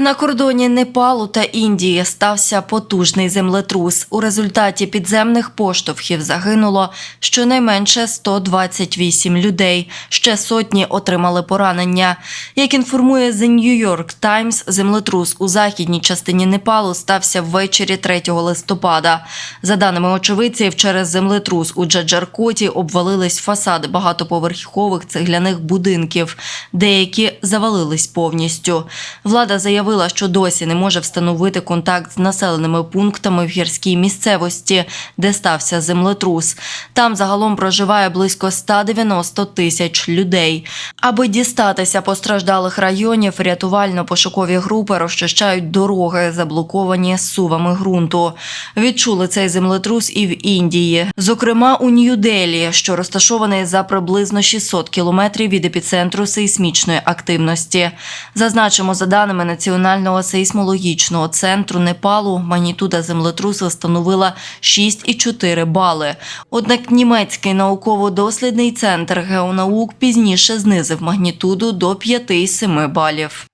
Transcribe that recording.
На кордоні Непалу та Індії стався потужний землетрус. У результаті підземних поштовхів загинуло щонайменше 128 людей. Ще сотні отримали поранення. Як інформує The New York Times, землетрус у західній частині Непалу стався ввечері 3 листопада. За даними очевидців, через землетрус у Джаджаркоті обвалились фасади багатоповерхових цегляних будинків. Деякі завалились повністю. Влада заявила, що досі не може встановити контакт з населеними пунктами в гірській місцевості, де стався землетрус. Там загалом проживає близько 190 тисяч людей. Аби дістатися постраждалих районів, рятувально-пошукові групи розчищають дороги, заблоковані сувами ґрунту. Відчули цей землетрус і в Індії, зокрема у Нью-Делі, що розташований за приблизно 600 кілометрів від епіцентру сейсмічної активності. Зазначимо, за даними Національного сейсмологічного центру Непалу, магнітуда землетрусу становила 6,4 бали. Однак німецький науково-дослідний центр геонаук пізніше знизив магнітуду до 5,7 балів.